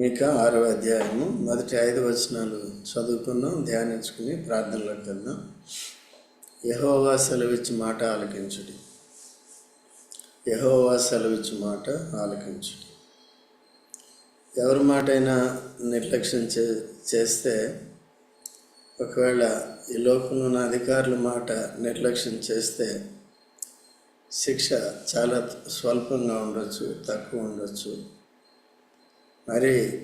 మీక ఆరో అధ్యాయము మొదటి ఐదు వచనాలు చదువుకున్నాం ధ్యానించుకుని ప్రార్థనలోకి వెళ్దాం. యహోవా సెలవిచ్చి మాట ఆలకించుడి. యహోవా సెలవిచ్చి మాట ఆలకించుడి. ఎవరి మాట అయినా నిర్లక్ష్యం చే చేస్తే ఒకవేళ ఈ లోకంలో ఉన్న అధికారుల మాట నిర్లక్ష్యం చేస్తే శిక్ష చాలా స్వల్పంగా ఉండొచ్చు తక్కువ ఉండొచ్చు. మరి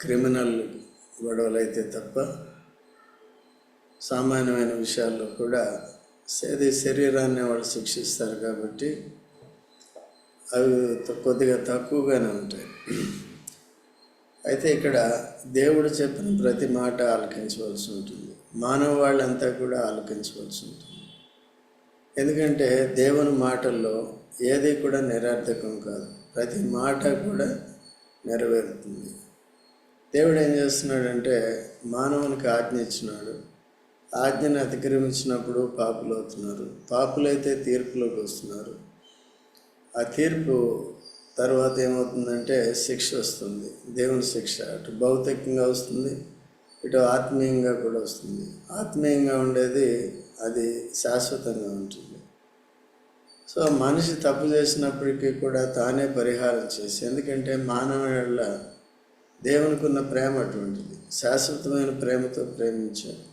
క్రిమినల్ గొడవలు అయితే తప్ప సామాన్యమైన విషయాల్లో కూడా అది శరీరాన్ని వాళ్ళు శిక్షిస్తారు కాబట్టి అవి త- కొద్దిగా తక్కువగానే ఉంటాయి. అయితే ఇక్కడ దేవుడు చెప్పిన ప్రతి మాట ఆలకించవలసి ఉంటుంది. మానవ వాళ్ళంతా కూడా ఆలకించవలసి ఉంటుంది. ఎందుకంటే దేవుని మాటల్లో ఏది కూడా నిరర్థకం కాదు. ప్రతి మాట కూడా నెరవేరుతుంది. దేవుడు ఏం చేస్తున్నాడంటే మానవునికి ఆజ్ఞ ఇచ్చినాడు. ఆజ్ఞను అతిక్రమించినప్పుడు పాపులు అవుతున్నారు. పాపులైతే తీర్పులోకి వస్తున్నారు. ఆ తీర్పు తర్వాత ఏమవుతుందంటే శిక్ష వస్తుంది. దేవుని శిక్ష అటు భౌతికంగా వస్తుంది ఇటు ఆత్మీయంగా కూడా వస్తుంది. ఆత్మీయంగా ఉండేది అది శాశ్వతంగా ఉంటుంది. సో మనిషి తప్పు చేసినప్పటికీ కూడా తానే పరిహారం చేసి ఎందుకంటే మానవుల దేవునికి ఉన్న ప్రేమ అటువంటిది. శాశ్వతమైన ప్రేమతో ప్రేమించాడు.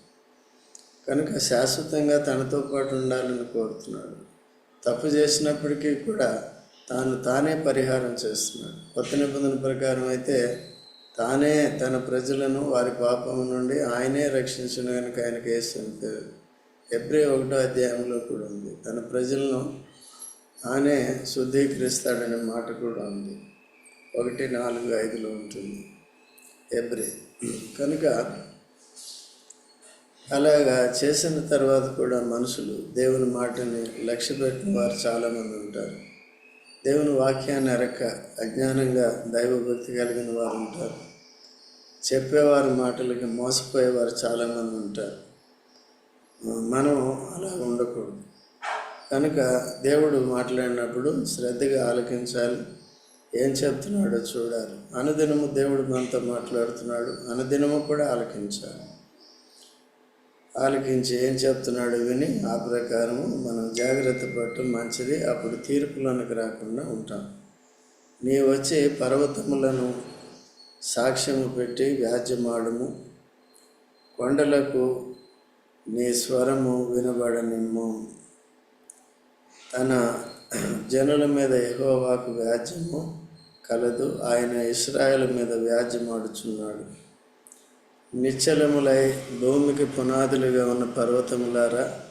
కనుక శాశ్వతంగా తనతో పాటు ఉండాలని కోరుతున్నాడు. తప్పు చేసినప్పటికీ కూడా తాను తానే పరిహారం చేస్తున్నాడు. కొత్త నిబంధన ప్రకారం అయితే తానే తన ప్రజలను వారి పాపం నుండి ఆయనే రక్షించిన కనుక ఆయనకి వేసి పేరు ఎబ్రి ఒకటో అధ్యాయంలో కూడా ఉంది. తన ప్రజలను ఆనే శుద్ధీకరిస్తాడనే మాట కూడా ఉంది. ఒకటి నాలుగు ఐదులో ఉంటుంది. ఎబ్రి. కనుక అలాగా చేసిన తర్వాత కూడా మనుషులు దేవుని మాటని లక్ష్య పెట్టిన వారు చాలామంది ఉంటారు. దేవుని వాక్యాన్ని ఎరక్క అజ్ఞానంగా దైవభక్తి కలిగిన వారు ఉంటారు. చెప్పేవారి మాటలకి మోసపోయేవారు చాలామంది ఉంటారు. మనం అలా ఉండకూడదు. కనుక దేవుడు మాట్లాడినప్పుడు శ్రద్ధగా ఆలకించాలి. ఏం చెప్తున్నాడో చూడాలి. అనుదినము దేవుడు మనతో మాట్లాడుతున్నాడు. అనుదినము కూడా ఆలకించాలి. ఆలకించి ఏం చెప్తున్నాడో విని ఆ ప్రకారము మనం జాగ్రత్త పడటం మంచిది. అప్పుడు తీర్పులోనికి రాకుండా ఉంటాం. నీ వచ్చి పర్వతములను సాక్ష్యము పెట్టి వ్యాజ్యమాడము. కొండలకు నీ స్వరము వినబడనిమ్ము. తన జనుల మీద ఎహోవాకు వ్యాజ్యము కలదు. ఆయన ఇస్రాయల్ మీద వ్యాజ్యమాడుచున్నాడు. నిశ్చలములై భూమికి పునాదులుగా ఉన్న పర్వతములారా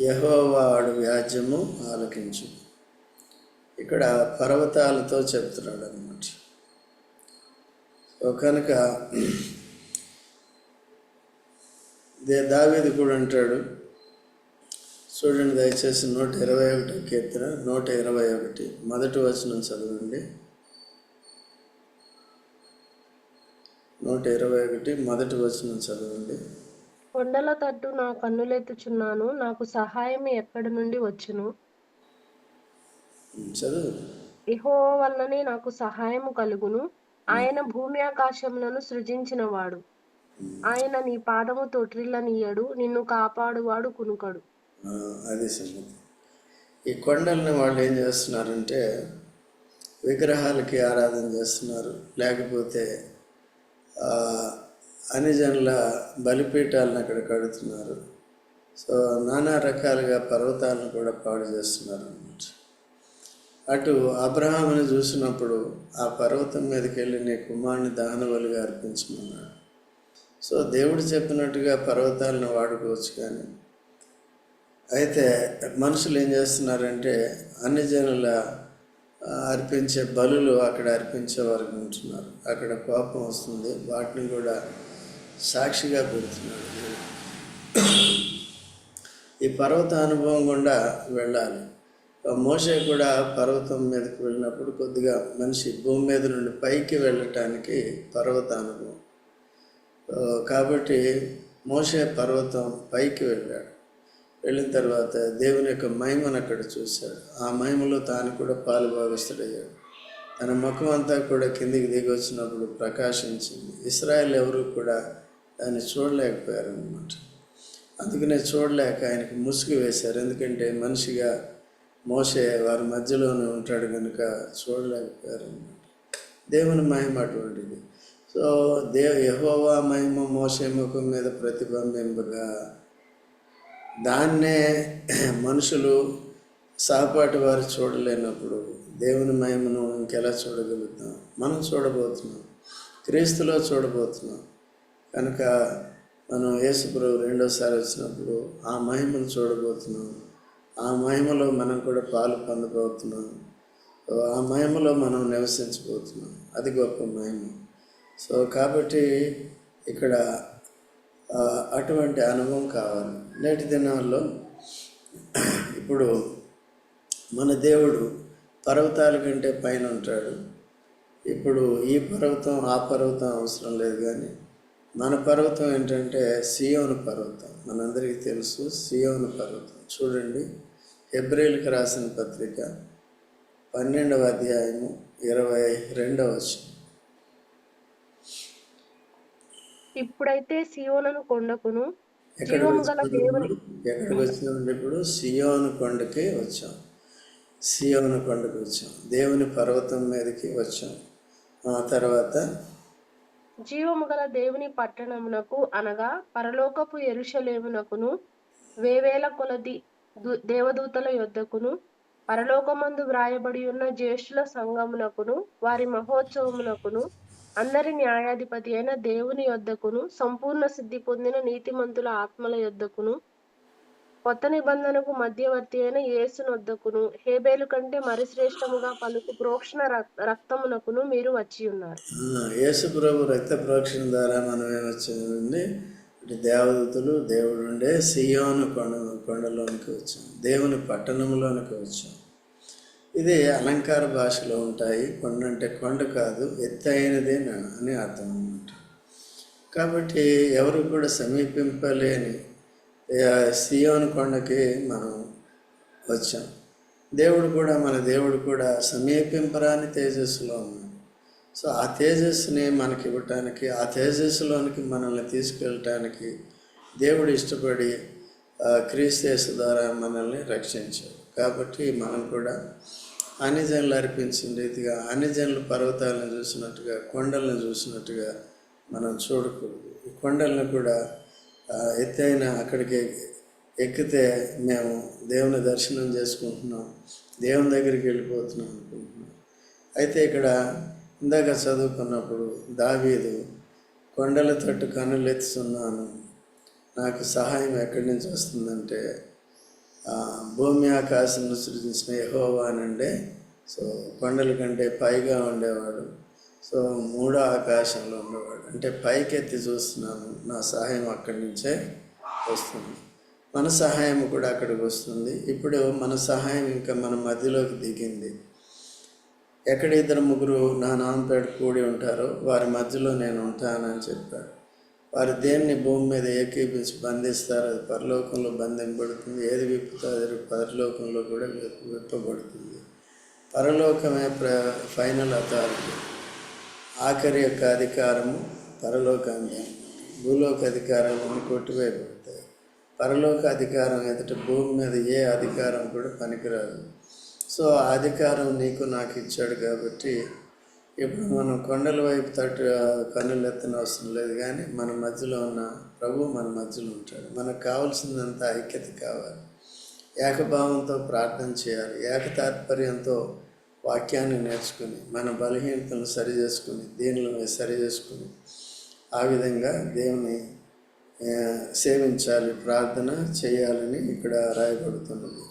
యహోవాడు ఆడు వ్యాజ్యము ఆలకించు. ఇక్కడ పర్వతాలతో చెప్తున్నాడు అనమాట సో కనుక దే దావీదు కూడా అంటాడు చూడండి దయచేసి నూట ఇరవై ఒకటి కీర్తన నూట ఇరవై ఒకటి. మొదటి వచనం చదవండి. నూట ఇరవై ఒకటి మొదటి వచనం చదవండి. కొండల తట్టు నా కన్నులెత్తుచున్నాను నాకు సహాయం ఎక్కడి నుండి వచ్చును? చదువు. ఇహోవ వల్లనే నాకు సహాయము కలుగును. ఆయన భూమి ఆకాశములను సృజించినవాడు. ఆయన నీ పాదము తొట్రిల్లనీయడు నిన్ను కాపాడువాడు కునుకడు. అది సంగతి. ఈ కొండల్ని వాళ్ళు ఏం చేస్తున్నారంటే విగ్రహాలకి ఆరాధన చేస్తున్నారు. లేకపోతే అనిజనుల బలిపీఠాలను అక్కడ కడుతున్నారు. సో నానా రకాలుగా పర్వతాలను కూడా పాడు చేస్తున్నారు అన్నమాట అటు అబ్రహాముని చూసినప్పుడు ఆ పర్వతం మీదకి వెళ్ళి నీ కుమారుని దహనబలిగా అర్పించమన్నాడు. సో దేవుడు చెప్పినట్టుగా పర్వతాలను వాడుకోవచ్చు కానీ అయితే మనుషులు ఏం చేస్తున్నారంటే అన్ని జనుల అర్పించే బలులు అక్కడ అర్పించే వారికి ఉంటున్నారు. అక్కడ కోపం వస్తుంది. వాటిని కూడా సాక్షిగా పెడుతున్నాడు ఈ పర్వత అనుభవం గుండా వెళ్ళాలి. మోసే మోషే కూడా పర్వతం మీదకి వెళ్ళినప్పుడు కొద్దిగా మనిషి భూమి మీద నుండి పైకి వెళ్ళటానికి పర్వత అనుభవం కాబట్టి మోసే పర్వతం పైకి వెళ్ళాడు. వెళ్ళిన తర్వాత దేవుని యొక్క మహిమను అక్కడ చూశాడు. ఆ మహిమలో తాను కూడా పాలు పాలుభాగస్తుడయ్యాడు తన ముఖం అంతా కూడా కిందికి దిగి వచ్చినప్పుడు ప్రకాశించింది. ఇస్రాయల్ ఎవరు కూడా దాన్ని చూడలేకపోయారు అనమాట అందుకనే చూడలేక ఆయనకు ముసుగు వేశారు. ఎందుకంటే మనిషిగా మోసే వారి మధ్యలోనే ఉంటాడు కనుక చూడలేకపోయారు అనమాట దేవుని మహిమ అటువంటిది. సో దే యహోవా మహిమ మోసే ముఖం మీద ప్రతిబింబింపగా దాన్నే మనుషులు సహపాటి వారు చూడలేనప్పుడు దేవుని మహిమను ఇంకెలా చూడగలుగుతాం? మనం చూడబోతున్నాం. క్రీస్తులో చూడబోతున్నాం. కనుక మనం యేసుప్రభు రెండోసారి వచ్చినప్పుడు ఆ మహిమను చూడబోతున్నాం. ఆ మహిమలో మనం కూడా పాలు పొందబోతున్నాం. ఆ మహిమలో మనం నివసించబోతున్నాం. అది గొప్ప మహిమ. సో కాబట్టి ఇక్కడ అటువంటి అనుభవం కావాలి. నేటి దినాల్లో ఇప్పుడు మన దేవుడు పర్వతాల కంటే పైన ఉంటాడు. ఇప్పుడు ఈ పర్వతం ఆ పర్వతం అవసరం లేదు కానీ మన పర్వతం ఏంటంటే సియోను పర్వతం. మనందరికీ తెలుసు సియోను పర్వతం. చూడండి హెబ్రిల్కి రాసిన పత్రిక పన్నెండవ అధ్యాయము ఇరవై రెండవ ఇప్పుడైతే సియోనను కొండకును ఎక్కడికి వచ్చినామంటే ఇప్పుడు సియోను కొండకి వచ్చాం. సియోను కొండకి వచ్చాం. దేవుని పర్వతం మీదకి వచ్చాం. ఆ తర్వాత జీవము గల దేవుని పట్టణమునకు అనగా పరలోకపు ఎరుషలేమునకును వేవేల కొలది దేవదూతల యొద్దకును పరలోకమందు వ్రాయబడి ఉన్న జ్యేష్ఠుల సంఘమునకును వారి మహోత్సవమునకును అందరి న్యాయాధిపతి అయిన దేవుని యొద్దకును సంపూర్ణ సిద్ధి పొందిన నీతిమంతుల ఆత్మల యొద్దకును కొత్త నిబంధనకు మధ్యవర్తి అయిన యేసునొద్దకును హేబేలు కంటే మరి శ్రేష్టముగా పలుకు ప్రోక్షణ రక్తమునకును మీరు వచ్చి ఉన్నారు. యేసు ప్రభు రక్త ప్రోక్షణ ద్వారా మనం ఏమొచ్చామండి ఇటు దేవదూతలు దేవుడు ఉండే సియోను కొండ కొండలోనికి వచ్చాం. దేవుని పట్టణంలోనికి వచ్చాం. ఇది అలంకార భాషలో ఉంటాయి. కొండ అంటే కొండ కాదు ఎత్తైనదే నా- అని అర్థం అన్నమాట. కాబట్టి ఎవరు కూడా సమీపింపలేని ఆ, సియోను కొండకి మనం వచ్చాం. దేవుడు కూడా మన దేవుడు కూడా సమీపింపరాని తేజస్సులో ఉన్నాడు. సో ఆ తేజస్సుని మనకి ఇవ్వటానికి ఆ తేజస్సులోనికి మనల్ని తీసుకెళ్ళటానికి దేవుడు ఇష్టపడి ఆ, ద్వారా మనల్ని రక్షించాడు. కాబట్టి మనం కూడా అన్ని అర్పించిన రీతిగా అన్ని పర్వతాలను చూసినట్టుగా కొండలను చూసినట్టుగా మనం చూడకూడదు. ఈ కొండలను కూడా ఎత్తైన అక్కడికి ఎక్కితే మేము దేవుని దర్శనం చేసుకుంటున్నాం దేవుని దగ్గరికి వెళ్ళిపోతున్నాం అనుకుంటున్నాం. అయితే ఇక్కడ ఇందాక చదువుకున్నప్పుడు దావీదు కొండల తట్టు కన్నులెత్తుతున్నాను నాకు సహాయం ఎక్కడి నుంచి వస్తుందంటే భూమి ఆకాశం సృజించిన యహోవానండే సో కొండల కంటే పైగా ఉండేవాడు. సో మూడో ఆకాశంలో ఉండేవాడు. అంటే పైకెత్తి చూస్తున్నాను. నా సహాయం అక్కడి నుంచే వస్తుంది. మన సహాయం కూడా అక్కడికి వస్తుంది. ఇప్పుడు మన సహాయం ఇంకా మన మధ్యలోకి దిగింది. ఎక్కడ ఇద్దరు ముగ్గురు నా నామపేట కూడి ఉంటారో వారి మధ్యలో నేను ఉంటానని చెప్పాడు వారు దేన్ని భూమి మీద ఏకీపించి బంధిస్తారు. అది పరలోకంలో బంధింపబడుతుంది. ఏది విప్పుతో అది పరలోకంలో కూడా విప్ప- విప్పబడుతుంది. పరలోకమే ప్ర ఫైనల్ అథారిటీ. ఆఖరి యొక్క అధికారము పరలోకాన్ని. భూలోక అధికారాలను కొట్టివేయబడతాయి. పరలోక అధికారం ఎదుట భూమి మీద ఏ అధికారం కూడా పనికిరాదు. సో ఆ అధికారం నీకు నాకు ఇచ్చాడు కాబట్టి ఇప్పుడు మనం కొండల వైపు తట్టు కన్నులు ఎత్తని అవసరం లేదు కానీ మన మధ్యలో ఉన్న ప్రభు మన మధ్యలో ఉంటాడు. మనకు కావాల్సిందంత ఐక్యత కావాలి. ఏకభావంతో ప్రార్థన చేయాలి. ఏక తాత్పర్యంతో వాక్యాన్ని నేర్చుకుని మన బలహీనతలను సరి చేసుకుని దీనిని సరి చేసుకుని ఆ విధంగా దేవుని సేవించాలి ప్రార్థన చేయాలని ఇక్కడ రాయబడుతున్నది.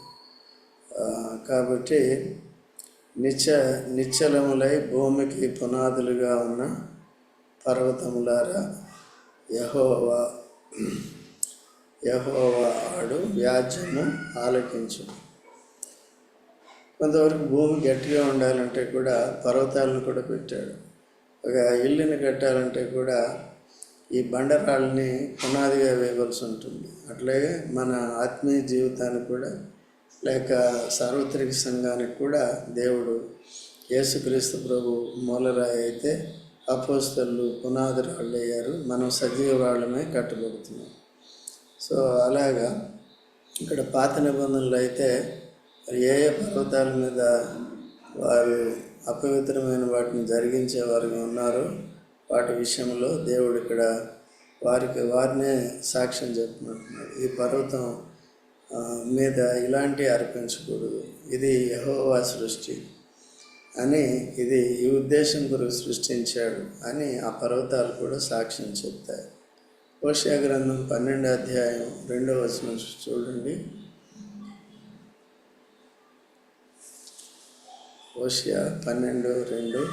కాబట్టి నిత్య నిశ్చలములై భూమికి పునాదులుగా ఉన్న పర్వతములారా యహోవా యహోవా ఆడు వ్యాజ్యము ఆలకించు. కొంతవరకు భూమి గట్టిగా ఉండాలంటే కూడా పర్వతాలను కూడా పెట్టాడు. ఒక ఇల్లుని కట్టాలంటే కూడా ఈ బండరాళ్ళని పునాదిగా వేయవలసి ఉంటుంది. అట్లాగే మన ఆత్మీయ జీవితాన్ని కూడా లేక సార్వత్రిక సంఘానికి కూడా దేవుడు యేసుక్రీస్తు ప్రభు మూలరాయి అయితే అపోస్తలు పునాది రాళ్ళు అయ్యారు. మనం సజీవ వాళ్ళమే కట్టబడుతున్నాం. సో అలాగా ఇక్కడ పాత నిబంధనలు అయితే ఏ ఏ పర్వతాల మీద వారు అపవిత్రమైన వాటిని జరిగించే వారిగా ఉన్నారో వాటి విషయంలో దేవుడు ఇక్కడ వారికి వారినే సాక్ష్యం చెప్పమంటున్నాడు. ఈ పర్వతం మీద ఇలాంటి అర్పించకూడదు. ఇది యహోవా సృష్టి అని ఇది ఈ ఉద్దేశం కొరకు సృష్టించాడు అని ఆ పర్వతాలు కూడా సాక్ష్యం చెప్తాయి. ఓషియా గ్రంథం పన్నెండో అధ్యాయం రెండో వచనం చూడండి. ఓషియా పన్నెండు రెండు.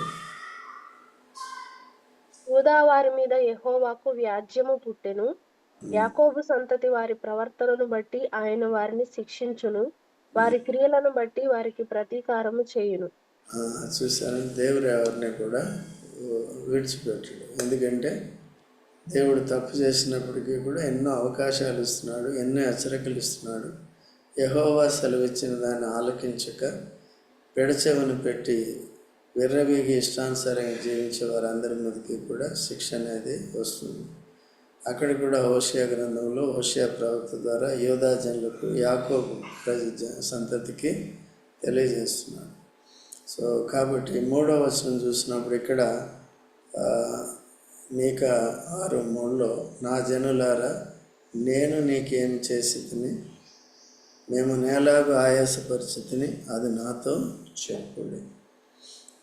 యూదా వారి మీద యహోవాకు వ్యాజ్యము పుట్టెను. యాకోబు సంతతి వారి ప్రవర్తనను బట్టి ఆయన వారిని శిక్షించును. వారి క్రియలను బట్టి వారికి ప్రతీకారము చేయును. చూసాను చూశాను దేవుడు ఎవరిని కూడా విడిచిపెట్టడు. ఎందుకంటే దేవుడు తప్పు చేసినప్పటికీ కూడా ఎన్నో అవకాశాలు ఇస్తున్నాడు ఎన్నో హెచ్చరికలు ఇస్తున్నాడు. యహోవా సెలవిచ్చిన దాన్ని ఆలకించక పెడచెవను పెట్టి విర్రవీగి ఇష్టానుసారంగా జీవించే వారందరి మీదకి కూడా శిక్ష అనేది వస్తుంది. అక్కడ కూడా హోషియా గ్రంథంలో హోషియా ప్రవక్త ద్వారా యోధా జనులకు యాకోబు ప్రజ జ- సంతతికి తెలియజేస్తున్నాడు. సో కాబట్టి మూడో వచనం చూసినప్పుడు ఇక్కడ మీక ఆరు మూడులో నా జనులారా నేను నీకేం చేసి మేము మేము ఆయాస ఆయాసపరిచితిని అది నాతో చెప్పుడి.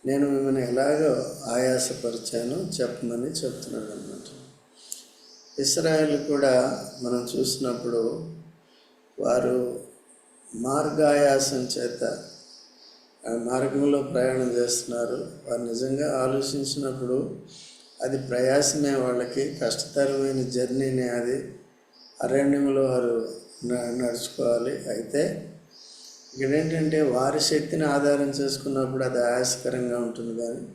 నేను మిమ్మల్ని ఎలాగో ఆయాసపరిచానో చెప్పమని చెప్తున్నాడు అన్నమాట ఇస్రాయల్ కూడా మనం చూసినప్పుడు వారు మార్గాయాసం చేత ఆ మార్గంలో ప్రయాణం చేస్తున్నారు. వారు నిజంగా ఆలోచించినప్పుడు అది ప్రయాసమే వాళ్ళకి కష్టతరమైన జర్నీనే అది. అరణ్యంలో వారు నడుచుకోవాలి. అయితే ఇక్కడ ఏంటంటే వారి శక్తిని ఆధారం చేసుకున్నప్పుడు అది ఆయాసకరంగా ఉంటుంది కానీ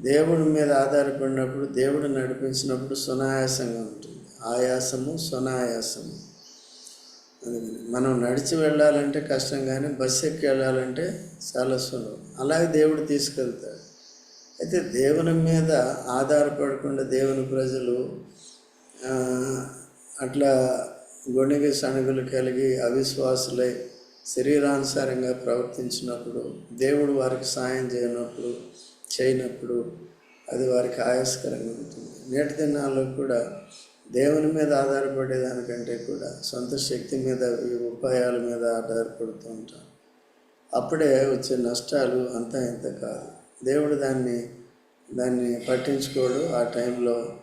దేవుడి మీద ఆధారపడినప్పుడు దేవుడు నడిపించినప్పుడు సునాయాసంగా ఉంటుంది. ఆయాసము సునాయాసము. అందుకని మనం నడిచి వెళ్ళాలంటే కష్టం కానీ బస్సు ఎక్కి వెళ్ళాలంటే చాలా సులభం. అలాగే దేవుడు తీసుకెళ్తాడు. అయితే దేవుని మీద ఆధారపడకుండా దేవుని ప్రజలు అట్లా గొణిగి సణుగులు కలిగి అవిశ్వాసులై శరీరానుసారంగా ప్రవర్తించినప్పుడు దేవుడు వారికి సాయం చేయనప్పుడు చేయనప్పుడు అది వారికి ఆయాస్కరంగా ఉంటుంది. నేటి దినాల్లో కూడా దేవుని మీద ఆధారపడేదానికంటే కూడా సొంత శక్తి మీద ఈ ఉపాయాల మీద ఆధారపడుతూ ఉంటాం అప్పుడే వచ్చే నష్టాలు అంతా ఇంత కాదు. దేవుడు దాన్ని దాన్ని పట్టించుకోడు. ఆ టైంలో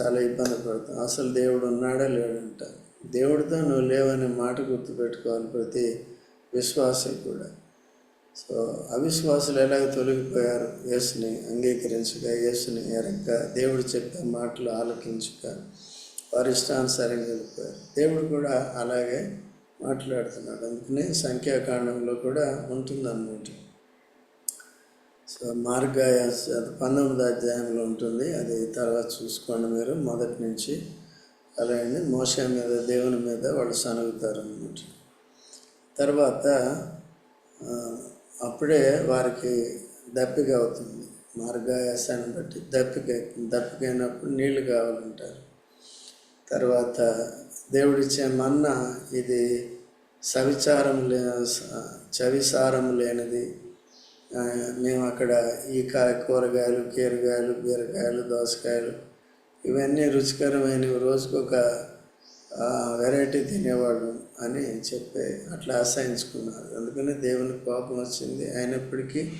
చాలా ఇబ్బంది పడతాం. అసలు దేవుడు ఉన్నాడా లేడంట. దేవుడితో నువ్వు లేవనే మాట గుర్తుపెట్టుకోవాలి ప్రతి విశ్వాసం కూడా. సో అవిశ్వాసులు ఎలాగ తొలగిపోయారు? యేసుని అంగీకరించక యేసుని ఎరక్క దేవుడు చెప్పే మాటలు ఆలకించక వారి ఇష్టానుసారంగా వెళ్ళిపోయారు. దేవుడు కూడా అలాగే మాట్లాడుతున్నాడు. అందుకనే సంఖ్యాకాండంలో కూడా ఉంటుందన్నమాట. సో మార్గాయాస అది పంతొమ్మిది అధ్యాయంలో ఉంటుంది. అది తర్వాత చూసుకోండి మీరు. మొదటి నుంచి అలాగే మోస మీద దేవుని మీద వాళ్ళు సనుగుతారు అన్నమాట తర్వాత అప్పుడే వారికి దప్పిక అవుతుంది. మార్గాయాసాన్ని బట్టి దప్పిక దప్పికైనప్పుడు నీళ్ళు కావాలంటారు. తర్వాత దేవుడిచ్చే మన్న ఇది సవిచారం లే చవిసారం లేనిది. మేము అక్కడ ఈ కాయ కూరగాయలు కీరగాయలు బీరకాయలు దోసకాయలు ఇవన్నీ రుచికరమైనవి. రోజుకొక వెరైటీ తినేవాడు అని చెప్పి అట్లా అసహించుకున్నారు అందుకని దేవుని కోపం వచ్చింది. అయినప్పటికీ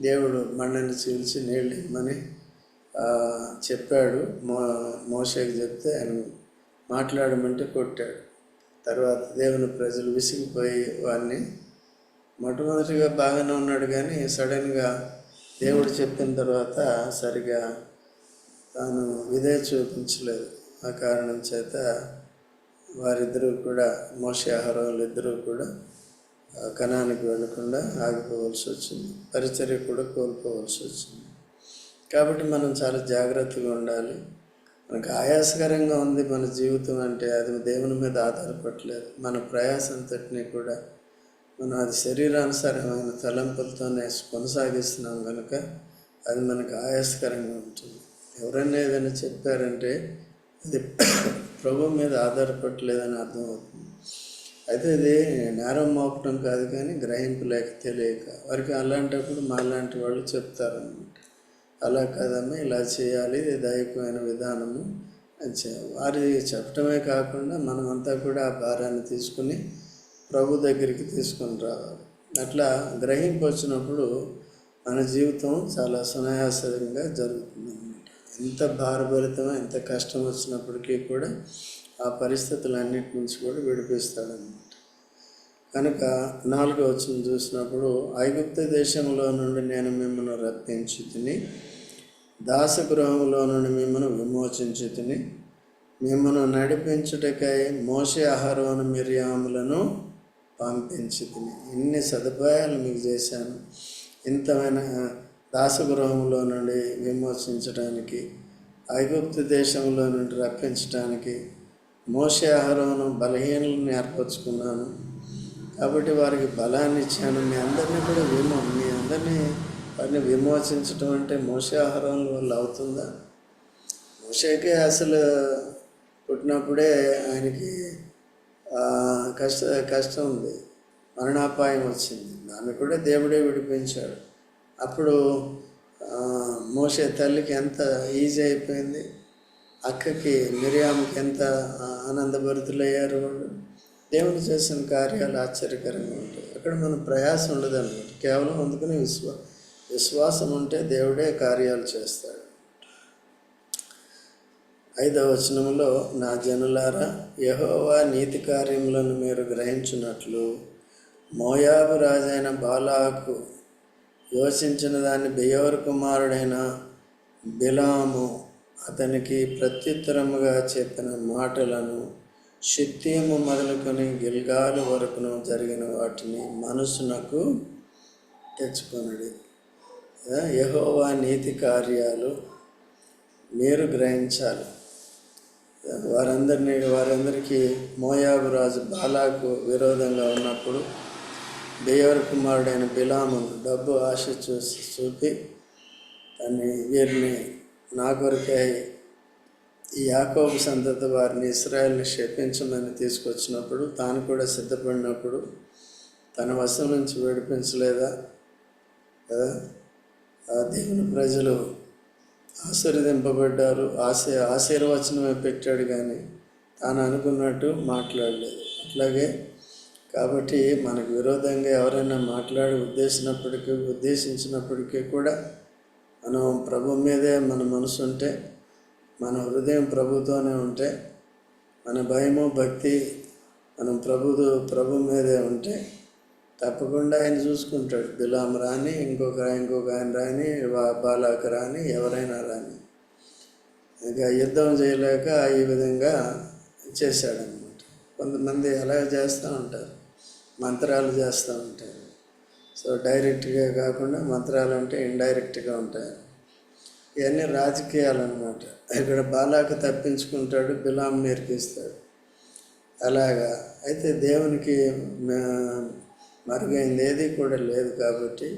దేవుడు మండని చీల్చి నీళ్ళు ఇమ్మని చెప్పాడు. మో మోషకి చెప్తే ఆయన మాట్లాడమంటే కొట్టాడు. తర్వాత దేవుని ప్రజలు విసిగిపోయి వాడిని మొట్టమొదటిగా బాగానే ఉన్నాడు కానీ సడన్గా దేవుడు చెప్పిన తర్వాత సరిగా తాను విధే చూపించలేదు. ఆ కారణం చేత వారిద్దరూ కూడా మోసే ఆహారాలు ఇద్దరూ కూడా కణానికి వెళ్ళకుండా ఆగిపోవలసి వచ్చింది. పరిచర్య కూడా కోల్పోవలసి వచ్చింది. కాబట్టి మనం చాలా జాగ్రత్తగా ఉండాలి. మనకు ఆయాసకరంగా ఉంది మన జీవితం అంటే అది దేవుని మీద ఆధారపడలేదు. మన ప్రయాసంతటిని కూడా మనం అది శరీరానుసారమైన తలంపులతోనే కొనసాగిస్తున్నాం కనుక అది మనకు ఆయాసకరంగా ఉంటుంది. ఎవరైనా ఏదైనా చెప్పారంటే అది ప్రభు మీద ఆధారపడలేదని అర్థమవుతుంది. అయితే ఇది నేరం మోపడం కాదు కానీ గ్రహింపు లేక తెలియక వారికి అలాంటప్పుడు మాలాంటి వాళ్ళు చెప్తారనమాట అలా కాదమ్మా ఇలా చేయాలి ఇది దైవికమైన విధానము అని వారి చెప్పడమే కాకుండా మనమంతా కూడా ఆ భారాన్ని తీసుకుని ప్రభు దగ్గరికి తీసుకొని రావాలి. అట్లా గ్రహింపు వచ్చినప్పుడు మన జీవితం చాలా సునాయాసంగా జరుగుతుంది. ఎంత భారభరితం ఎంత కష్టం వచ్చినప్పటికీ కూడా ఆ పరిస్థితులన్నిటి నుంచి కూడా విడిపిస్తాడనమాట కనుక నాలుగో వచ్చిన చూసినప్పుడు ఐగుప్త దేశంలో నుండి నేను మిమ్మల్ని రప్పించి తిని దాసగృహంలో నుండి మిమ్మల్ని విమోచించి తిని మిమ్మల్ని నడిపించుటకై మోసే ఆహారవన మిరియాములను పంపించి తిని ఇన్ని సదుపాయాలు మీకు చేశాను. ఇంతమైన దాసగృహంలో నుండి విమోచించడానికి ఐగుప్తు దేశంలో నుండి రప్పించడానికి మోసే ఆహారం బలహీనలను ఏర్పరచుకున్నాను. కాబట్టి వారికి బలాన్ని ఇచ్చాను. మీ అందరినీ కూడా విమో మీ అందరినీ వారిని విమోచించడం అంటే మోసే ఆహారం వల్ల అవుతుందా? మోషేకే అసలు పుట్టినప్పుడే ఆయనకి కష్ట కష్టం ఉంది. మరణాపాయం వచ్చింది. దాన్ని కూడా దేవుడే విడిపించాడు. అప్పుడు మోసే తల్లికి ఎంత ఈజీ అయిపోయింది. అక్కకి మిరియాముకి ఎంత ఆనందభరితులయ్యారు వాళ్ళు. దేవుడు చేసిన కార్యాలు ఆశ్చర్యకరంగా ఉంటాయి. అక్కడ మనం ప్రయాసం ఉండదు అనమాట కేవలం అందుకని విశ్వా విశ్వాసం ఉంటే దేవుడే కార్యాలు చేస్తాడు. ఐదవ వచనంలో నా జనులారా యహోవా నీతి కార్యములను మీరు గ్రహించినట్లు మోయాబు రాజైన బాలాకు యోచించిన దాన్ని బెయోర్ కుమారుడైన బిలాము అతనికి ప్రత్యుత్తరముగా చెప్పిన మాటలను షిత్తీము మొదలుకొని గిల్గాలు వరకును జరిగిన వాటిని మనసునకు తెచ్చుకొనడి. యహోవా నీతి కార్యాలు మీరు గ్రహించాలి. వారందరినీ వారందరికీ మోయాబు రాజు బాలాకు విరోధంగా ఉన్నప్పుడు దేవర కుమారుడైన బిలాము డబ్బు ఆశ చూసి చూపి దాన్ని వీరిని నా కొరకై ఈ యాకోబు సంతత వారిని ఇస్రాయల్ని శపించమని తీసుకొచ్చినప్పుడు తాను కూడా సిద్ధపడినప్పుడు తన వశం నుంచి విడిపించలేదా? కదా? ఆ దేవుని ప్రజలు ఆశీర్వదింపబడ్డారు. ఆశ ఆశీర్వచనమే పెట్టాడు కానీ తాను అనుకున్నట్టు మాట్లాడలేదు. అట్లాగే కాబట్టి మనకు విరోధంగా ఎవరైనా మాట్లాడి ఉద్దేశించినప్పటికీ ఉద్దేశించినప్పటికీ కూడా మనం ప్రభు మీదే మన మనసు ఉంటే మన హృదయం ప్రభుతోనే ఉంటే మన భయము భక్తి మనం ప్రభు ప్రభు మీదే ఉంటే తప్పకుండా ఆయన చూసుకుంటాడు. బిలాం రాని ఇంకొక ఇంకొక ఆయన రాని వా- బాలాక రాని ఎవరైనా రాని ఇంకా యుద్ధం చేయలేక ఈ విధంగా చేశాడనమాట కొంతమంది అలా చేస్తూ ఉంటారు? మంత్రాలు చేస్తూ ఉంటారు సో డైరెక్ట్గా కాకుండా మంత్రాలు అంటే ఇండైరెక్ట్గా ఉంటాయి. ఇవన్నీ రాజకీయాలు అనమాట ఇక్కడ బాలాకు తప్పించుకుంటాడు బిలాం నేర్పిస్తాడు. అలాగా. అయితే దేవునికి మరుగైంది. ఏది కూడా లేదు కాబట్టి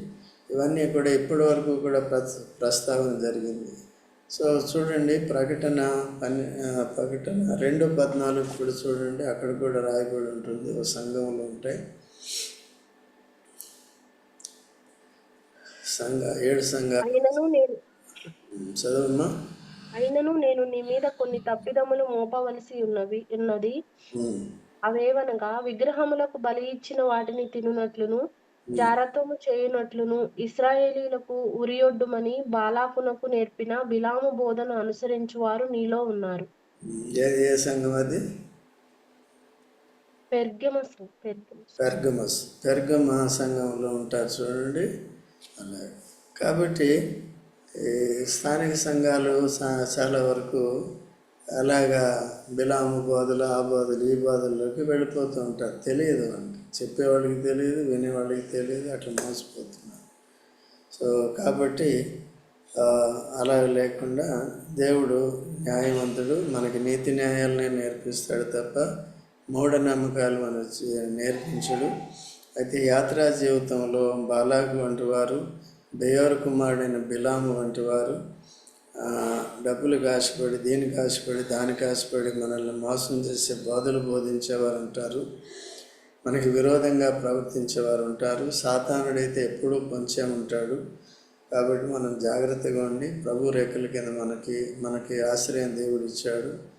ఇవన్నీ కూడా ఇప్పటి వరకు కూడా ప్ర ప్రస్తావన జరిగింది. సో చూడండి ప్రకటన పన్నె ఆ, ప్రకటన రెండు పద్నాలుగు కూడా చూడండి. అక్కడ కూడా రాయబడి ఉంటుంది. ఒక సంఘంలో ఉంటాయి. సంఘ ఏడు సంఘ. చదవమ్మా. అయినను నేను నీ మీద కొన్ని తప్పిదములు మోపవలసి ఉన్నవి ఉన్నది. అవేవనగా విగ్రహములకు బలి ఇచ్చిన వాటిని తినునట్లును. జారత్వము చేయునట్లును. ఇస్రాయేలీలకు ఉరియొడ్డుమని బాలాకునకు నేర్పిన బిలాము బోధన అనుసరించువారు నీలో ఉన్నారు. ఏ సంఘం అది? పెర్గమస్ పెర్గమస్. పెర్గమస్. పెర్గమ సంఘంలో ఉంటారు చూడండి. అలాగే కాబట్టి స్థానిక సంఘాలు చాలా వరకు అలాగా బిలాము బోధలు ఆ బోధలు ఈ బోధల్లోకి వెళ్ళిపోతూ ఉంటారు. తెలియదు వాళ్ళకి చెప్పేవాళ్ళకి తెలియదు వినేవాళ్ళకి తెలియదు అట్లా మోసపోతున్నారు. సో కాబట్టి అలా లేకుండా దేవుడు న్యాయవంతుడు మనకి నీతి న్యాయాలనే నేర్పిస్తాడు తప్ప మూఢనమ్మకాలు మన నేర్పించడు. అయితే యాత్రా జీవితంలో బాలాకు వంటి వారు బేయోర్ కుమారుడైన బిలాము వంటి వారు డబ్బులు కాసిపడి దీనికి కాసిపడి దానికి కాసిపడి మనల్ని మోసం చేసే బోధలు బోధించేవారు ఉంటారు మనకి విరోధంగా ప్రవర్తించేవారు ఉంటారు. సాతానుడైతే ఎప్పుడూ పొంచే ఉంటాడు. కాబట్టి మనం జాగ్రత్తగా ఉండి ప్రభు రేఖల కింద మనకి మనకి ఆశ్రయం దేవుడు ఇచ్చాడు.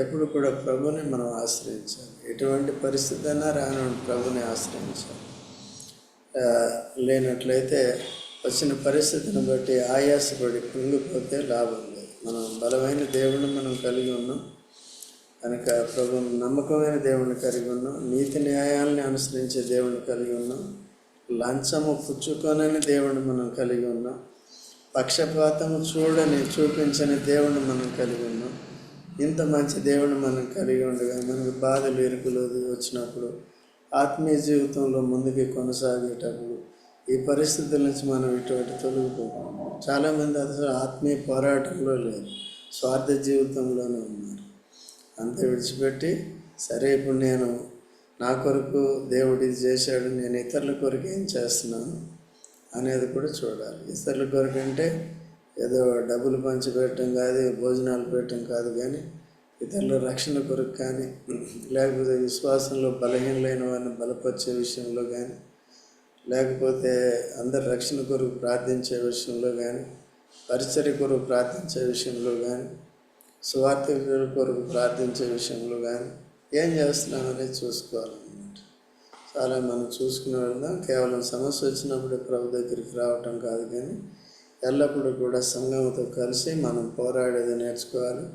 ఎప్పుడు కూడా ప్రభుని మనం ఆశ్రయించాలి. ఎటువంటి పరిస్థితి అయినా రాను ప్రభుని ఆశ్రయించాలి. లేనట్లయితే వచ్చిన పరిస్థితిని బట్టి ఆయాసపడి కృంగిపోతే లాభం లేదు. మనం బలమైన దేవుడిని మనం కలిగి ఉన్నాం. కనుక ప్రభు నమ్మకమైన దేవుణ్ణి కలిగి ఉన్నాం. నీతి న్యాయాలని అనుసరించే దేవుని కలిగి ఉన్నాం. లంచము పుచ్చుకొనని దేవుణ్ణి మనం కలిగి ఉన్నాం. పక్షపాతము చూడని చూపించని దేవుణ్ణి మనం కలిగి ఉన్నాం. ఇంత మంచి దేవుడిని మనం కలిగి ఉండగా మనకు బాధలు ఇరుకులు వచ్చినప్పుడు ఆత్మీయ జీవితంలో ముందుకు కొనసాగేటప్పుడు ఈ పరిస్థితుల నుంచి మనం ఇటువంటి తొలగిపోతాం. చాలామంది అసలు ఆత్మీయ పోరాటంలో లేరు. స్వార్థ జీవితంలోనే ఉన్నారు. అంత విడిచిపెట్టి సరే ఇప్పుడు నేను నా కొరకు దేవుడు ఇది చేశాడు నేను ఇతరుల కొరకు ఏం చేస్తున్నాను? అనేది కూడా చూడాలి. ఇతరుల కొరకు అంటే ఏదో డబ్బులు పంచిపెట్టడం కాదు భోజనాలు పెట్టడం కాదు కానీ ఇతరుల రక్షణ కొరకు కానీ లేకపోతే విశ్వాసంలో బలహీనలైన వారిని బలపరిచే విషయంలో కానీ లేకపోతే అందరి రక్షణ కొరకు ప్రార్థించే విషయంలో కానీ పరిచర్య కొరకు ప్రార్థించే విషయంలో కానీ సువార్త కొరకు ప్రార్థించే విషయంలో కానీ ఏం చేస్తున్నామనేది చూసుకోవాలన్నమాట. చాలా మనం చూసుకునే వెళ్దాం కేవలం సమస్య వచ్చినప్పుడే ప్రభు దగ్గరికి రావటం కాదు కానీ ఎల్లప్పుడూ కూడా సంఘంతో కలిసి మనం పోరాడేది నేర్చుకోవాలి.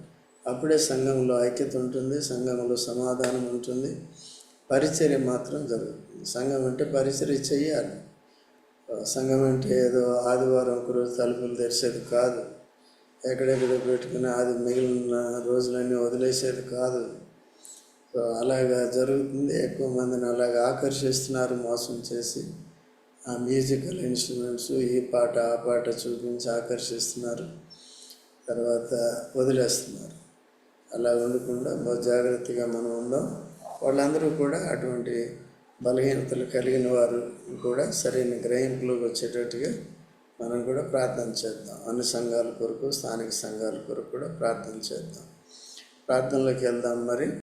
అప్పుడే సంఘంలో ఐక్యత ఉంటుంది. సంఘంలో సమాధానం ఉంటుంది. పరిచర్య మాత్రం జరుగుతుంది. సంఘం అంటే పరిచర్య చెయ్యాలి. సంఘం అంటే ఏదో ఆదివారం ఒకరోజు తలుపులు తెరిచేది కాదు. ఎక్కడెక్కడ పెట్టుకుని అది మిగిలిన రోజులన్నీ వదిలేసేది కాదు. సో అలాగా జరుగుతుంది. ఎక్కువ మందిని అలాగ ఆకర్షిస్తున్నారు మోసం చేసి. ఆ మ్యూజికల్ ఇన్స్ట్రుమెంట్స్ ఈ పాట ఆ పాట చూపించి ఆకర్షిస్తున్నారు. తర్వాత వదిలేస్తున్నారు. అలా ఉండకుండా బహు జాగ్రత్తగా మనం ఉందాం. వాళ్ళందరూ కూడా అటువంటి బలహీనతలు కలిగిన వారు కూడా సరైన గ్రహింపులోకి వచ్చేటట్టుగా మనం కూడా ప్రార్థన చేద్దాం. అన్ని సంఘాల కొరకు స్థానిక సంఘాల కొరకు కూడా ప్రార్థన చేద్దాం. ప్రార్థనలోకి వెళ్దాం మరి.